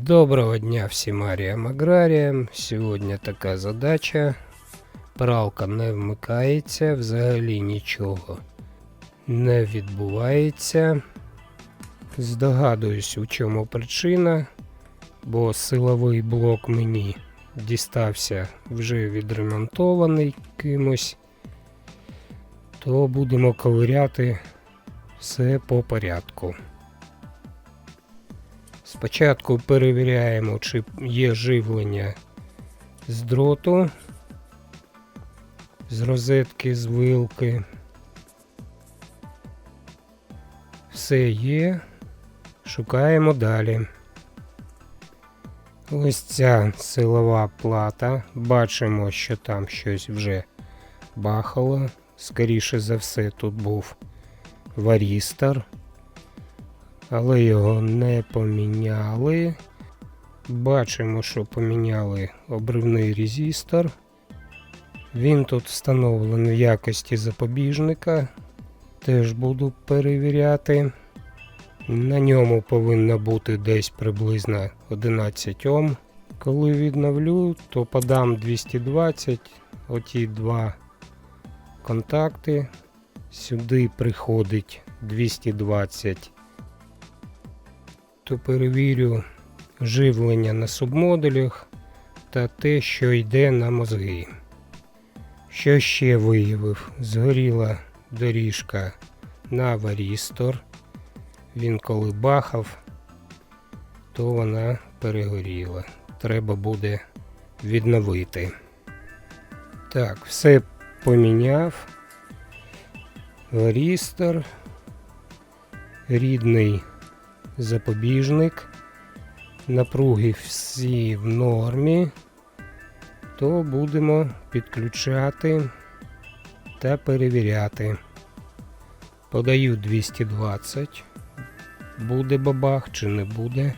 Доброго дня всім аріям аграріям. Сьогодні така задача. Пралка не вмикається, взагалі нічого не відбувається. Здогадуюсь, у чому причина, бо силовий блок мені дістався вже відремонтований кимось. То будемо ковиряти все по порядку. Спочатку перевіряємо, чи є живлення з дроту, з розетки, з вилки. Все є. Шукаємо далі. Ось ця силова плата. Бачимо, що там щось вже бахало. Скоріше за все, тут був варістор але його не поміняли. Бачимо, що поміняли обривний резистор. Він тут встановлений в якості запобіжника. Теж буду перевіряти. На ньому повинно бути десь приблизно 11 Ом. Коли відновлю, то подам 220, оті два контакти. Сюди приходить 220 то перевірю живлення на субмодулях та те, що йде на мозги. Що ще виявив? Згоріла доріжка на варістор. Він коли бахав, то вона перегоріла. Треба буде відновити. Так, все поміняв. Варістор. Рідний запобіжник, напруги всі в нормі, то будемо підключати та перевіряти. Подаю 220. Буде бабах чи не буде.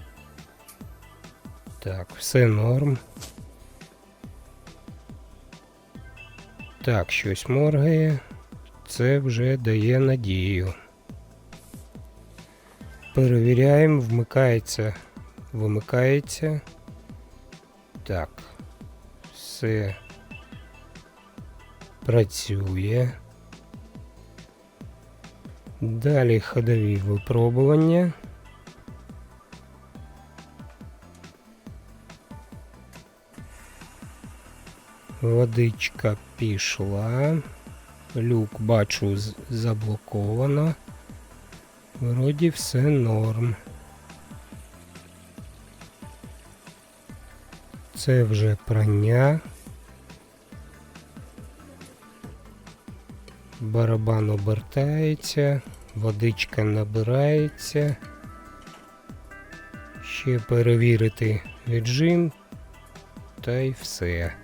Так, все норм. Так, щось моргає. Це вже дає надію. Перевіряємо, вмикається, вимикається. Так, все працює. Далі ходові випробування. Водичка пішла. Люк бачу заблоковано. Вроді все норм. Це вже прання. Барабан обертається, водичка набирається. Ще перевірити віджим та й все.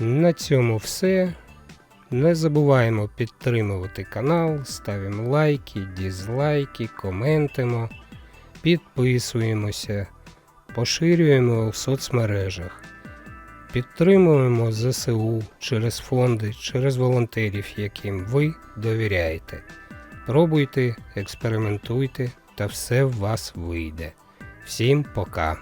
На цьому все. Не забуваємо підтримувати канал, ставимо лайки, дізлайки, коментимо, підписуємося, поширюємо у соцмережах. Підтримуємо ЗСУ через фонди, через волонтерів, яким ви довіряєте. Пробуйте, експериментуйте, та все в вас вийде. Всім пока!